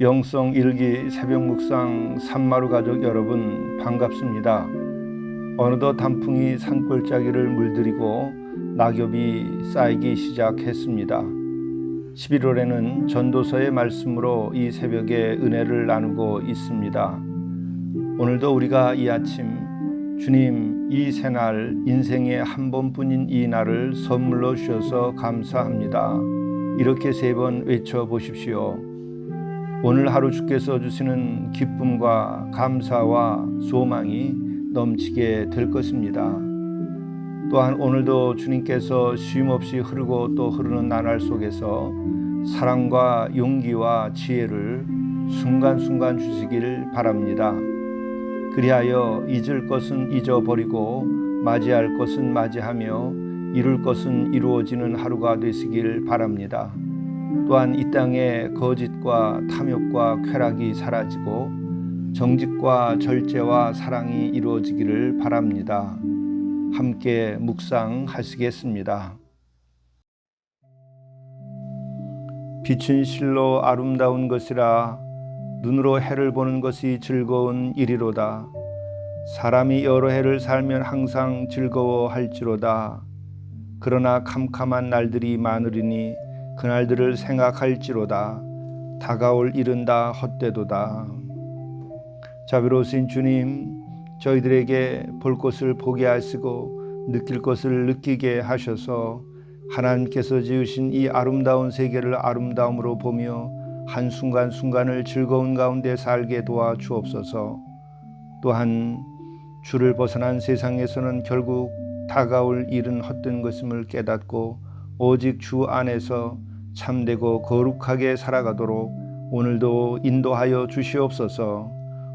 영성 일기 새벽 묵상 산마루 가족 여러분 반갑습니다. 어느덧 단풍이 산골짜기를 물들이고 낙엽이 쌓이기 시작했습니다. 11월에는 전도서의 말씀으로 이 새벽에 은혜를 나누고 있습니다. 오늘도 우리가 이 아침 주님 이 새날 인생의 한 번뿐인 이 날을 선물로 주셔서 감사합니다. 이렇게 세 번 외쳐 보십시오. 오늘 하루 주께서 주시는 기쁨과 감사와 소망이 넘치게 될 것입니다. 또한 오늘도 주님께서 쉼없이 흐르고 또 흐르는 나날 속에서 사랑과 용기와 지혜를 순간순간 주시길 바랍니다. 그리하여 잊을 것은 잊어버리고 맞이할 것은 맞이하며 이룰 것은 이루어지는 하루가 되시길 바랍니다. 또한 이 땅에 거짓과 탐욕과 쾌락이 사라지고 정직과 절제와 사랑이 이루어지기를 바랍니다. 함께 묵상하시겠습니다. 빛은 실로 아름다운 것이라 눈으로 해를 보는 것이 즐거운 일이로다. 사람이 여러 해를 살면 항상 즐거워할지로다. 그러나 캄캄한 날들이 많으리니 그날들을 생각할지로다. 다가올 일은 다 헛되도다. 자비로우신 주님, 저희들에게 볼 것을 보게 하시고 느낄 것을 느끼게 하셔서 하나님께서 지으신 이 아름다운 세계를 아름다움으로 보며 한순간순간을 즐거운 가운데 살게 도와 주옵소서. 또한 주를 벗어난 세상에서는 결국 다가올 일은 헛된 것임을 깨닫고 오직 주 안에서 참되고 거룩하게 살아가도록 오늘도 인도하여 주시옵소서.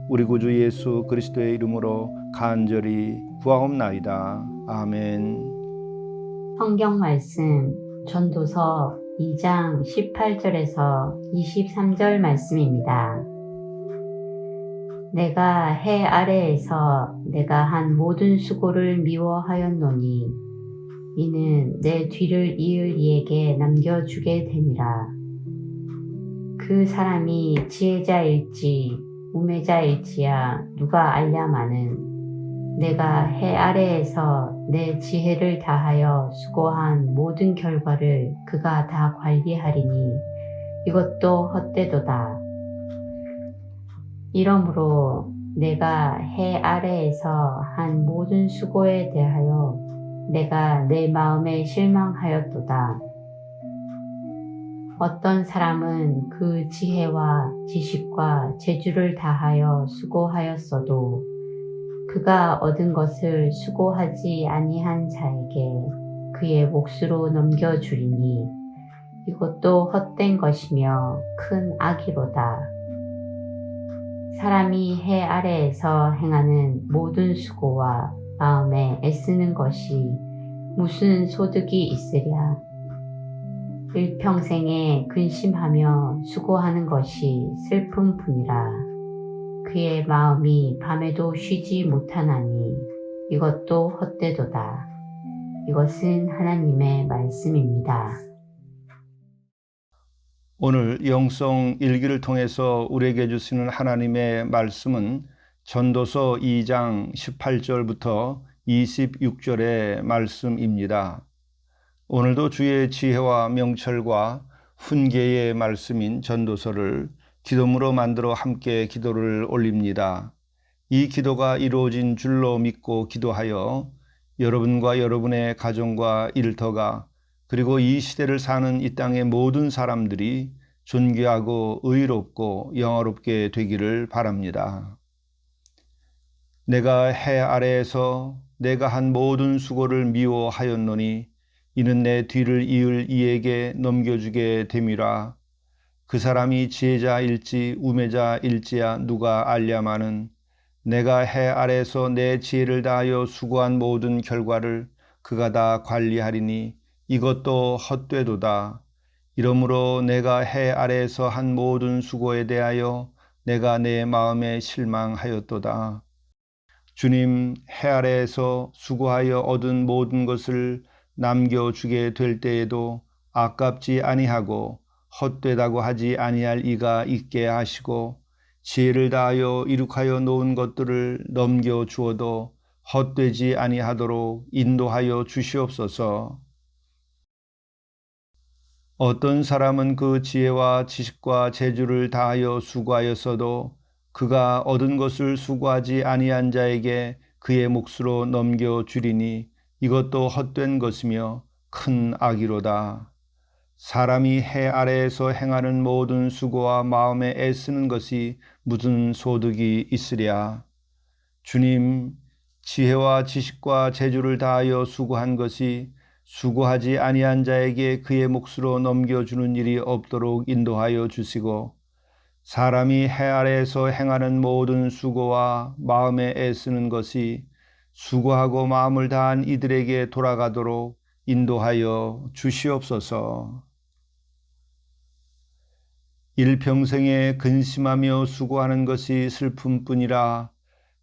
우리 구주 예수 그리스도의 이름으로 간절히 구하옵나이다. 아멘. 성경 말씀 전도서 2장 18절에서 23절 말씀입니다. 내가 해 아래에서 내가 한 모든 수고를 미워하였노니 이는 내 뒤를 이을 이에게 남겨주게 되니라. 그 사람이 지혜자일지 우매자일지야 누가 알랴마는 내가 해 아래에서 내 지혜를 다하여 수고한 모든 결과를 그가 다 관리하리니 이것도 헛되도다. 이러므로 내가 해 아래에서 한 모든 수고에 대하여 내가 내 마음에 실망하였도다. 어떤 사람은 그 지혜와 지식과 재주를 다하여 수고하였어도 그가 얻은 것을 수고하지 아니한 자에게 그의 몫으로 넘겨주리니 이것도 헛된 것이며 큰 악이로다. 사람이 해 아래에서 행하는 모든 수고와 마음에 애쓰는 것이 무슨 소득이 있으랴. 일평생에 근심하며 수고하는 것이 슬픔 뿐이라. 그의 마음이 밤에도 쉬지 못하나니 이것도 헛되도다. 이것은 하나님의 말씀입니다. 오늘 영성 일기를 통해서 우리에게 주시는 하나님의 말씀은 전도서 2장 18절부터 26절의 말씀입니다. 오늘도 주의 지혜와 명철과 훈계의 말씀인 전도서를 기도문으로 만들어 함께 기도를 올립니다. 이 기도가 이루어진 줄로 믿고 기도하여 여러분과 여러분의 가정과 일터가 그리고 이 시대를 사는 이 땅의 모든 사람들이 존귀하고 의롭고 영화롭게 되기를 바랍니다. 내가 해 아래에서 내가 한 모든 수고를 미워하였노니 이는 내 뒤를 이을 이에게 넘겨주게 됨이라. 그 사람이 지혜자일지 우매자일지야 누가 알랴마는 내가 해 아래에서 내 지혜를 다하여 수고한 모든 결과를 그가 다 관리하리니 이것도 헛되도다. 이러므로 내가 해 아래에서 한 모든 수고에 대하여 내가 내 마음에 실망하였도다. 주님 해 아래에서 수고하여 얻은 모든 것을 남겨주게 될 때에도 아깝지 아니하고 헛되다고 하지 아니할 이가 있게 하시고 지혜를 다하여 이룩하여 놓은 것들을 넘겨 주어도 헛되지 아니하도록 인도하여 주시옵소서. 어떤 사람은 그 지혜와 지식과 재주를 다하여 수고하였어도 그가 얻은 것을 수고하지 아니한 자에게 그의 몫으로 넘겨 주리니 이것도 헛된 것이며 큰 악이로다. 사람이 해 아래에서 행하는 모든 수고와 마음에 애쓰는 것이 무슨 소득이 있으랴. 주님, 지혜와 지식과 재주를 다하여 수고한 것이 수고하지 아니한 자에게 그의 몫으로 넘겨주는 일이 없도록 인도하여 주시고 사람이 해 아래에서 행하는 모든 수고와 마음에 애쓰는 것이 수고하고 마음을 다한 이들에게 돌아가도록 인도하여 주시옵소서. 일평생에 근심하며 수고하는 것이 슬픔뿐이라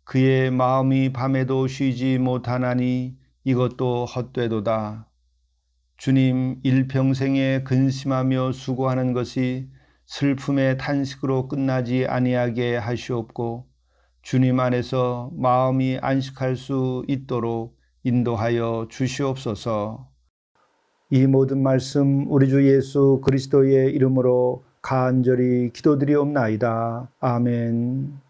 그의 마음이 밤에도 쉬지 못하나니 이것도 헛되도다. 주님 일평생에 근심하며 수고하는 것이 슬픔의 탄식으로 끝나지 아니하게 하시옵고 주님 안에서 마음이 안식할 수 있도록 인도하여 주시옵소서. 이 모든 말씀 우리 주 예수 그리스도의 이름으로 간절히 기도드리옵나이다. 아멘.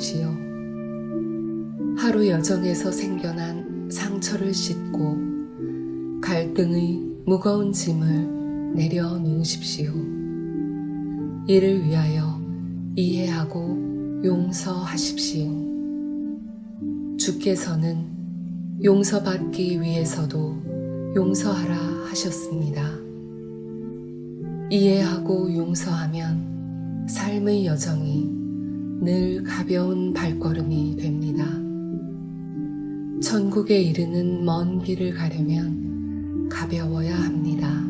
용서하십시오. 하루 여정에서 생겨난 상처를 씻고 갈등의 무거운 짐을 내려 놓으십시오. 이를 위하여 이해하고 용서하십시오. 주께서는 용서받기 위해서도 용서하라 하셨습니다. 이해하고 용서하면 삶의 여정이 늘 가벼운 발걸음이 됩니다. 천국에 이르는 먼 길을 가려면 가벼워야 합니다.